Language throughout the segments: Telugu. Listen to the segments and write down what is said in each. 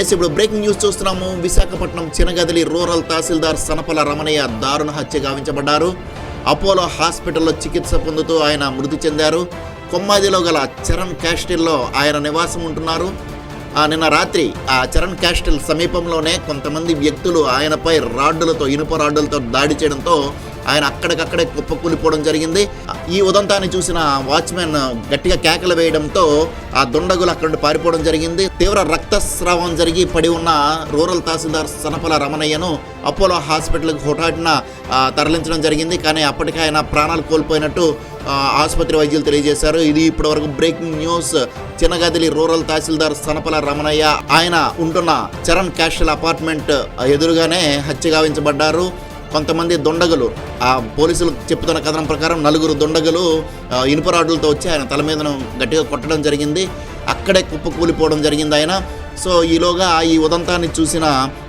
ఎస్ ఇప్పుడు బ్రేకింగ్ న్యూస్ చూస్తున్నాము. విశాఖపట్నం చినగదిలి రూరల్ తహసీల్దార్ సనపల రమణయ్య దారుణ హత్య గావించబడ్డారు. అపోలో హాస్పిటల్లో చికిత్స పొందుతూ ఆయన మృతి చెందారు. కొమ్మాదిలో గల చరణ్ క్యాస్టిల్లో ఆయన నివాసం ఉంటున్నారు. నిన్న రాత్రి ఆ చరణ్ క్యాస్టిల్ సమీపంలోనే కొంతమంది వ్యక్తులు ఆయనపై రాడ్డులతో ఇనుప రాడ్డులతో దాడి చేయడంతో ఆయన అక్కడికక్కడే కుప్పకూలిపోవడం జరిగింది. ఈ ఉదంతాన్ని చూసిన వాచ్మెన్ గట్టిగా కేకలు వేయడంతో ఆ దుండగులు అక్కడ నుండి పారిపోవడం జరిగింది. తీవ్ర రక్తస్రావం జరిగి పడి ఉన్న రూరల్ తహసీల్దార్ సనపల రమణయ్యను అపోలో హాస్పిటల్కి హుటాటిన తరలించడం జరిగింది. కానీ అప్పటికే ఆయన ప్రాణాలు కోల్పోయినట్టు ఆసుపత్రి వైద్యులు తెలియజేశారు. ఇది ఇప్పటివరకు బ్రేకింగ్ న్యూస్. చిన్నగదిలి రూరల్ తహసీల్దార్ సనపల రమణయ్య ఆయన ఉంటున్న చరణ్ క్యాషల్ అపార్ట్మెంట్ ఎదురుగానే హత్య గావించబడ్డారు. కొంతమంది దుండగలు ఆ పోలీసులు చెప్తున్న కథనం ప్రకారం నలుగురు దొండగులు ఇనుప రాడ్లతో వచ్చి ఆయన తల మీదను గట్టిగా కొట్టడం జరిగింది. అక్కడే కుప్ప కూలిపోవడం జరిగింది ఆయన. సో ఈలోగా ఈ ఉదంతాన్ని చూసిన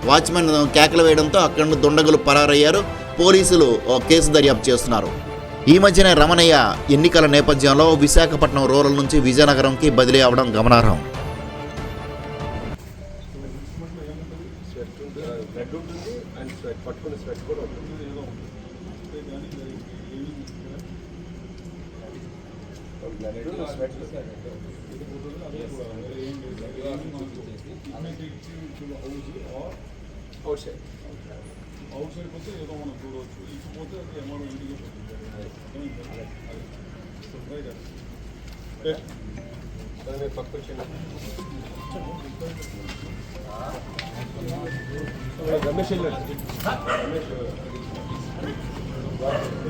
వాచ్మెన్ కేకలు వేయడంతో అక్కడ నుండి దొండగులు పరారయ్యారు. పోలీసులు ఓ కేసు దర్యాప్తు చేస్తున్నారు. ఈ మధ్యనే రమణయ్య ఎన్నికల నేపథ్యంలో విశాఖపట్నం రూరల్ నుంచి విజయనగరంకి బదిలీ అవడం గమనార్హం. బ్లడ్ ఉంటుంది అండ్ స్వెట్ పట్టుకునే స్వెట్ కూడా ఉంటుంది blood sweat outside outside పోతే ఏదో మనం చూడవచ్చు ఇకపోతే అది ఎంఆర్ఓ ఇంటికి పోతుంది Michelin. Michelin. Michelin.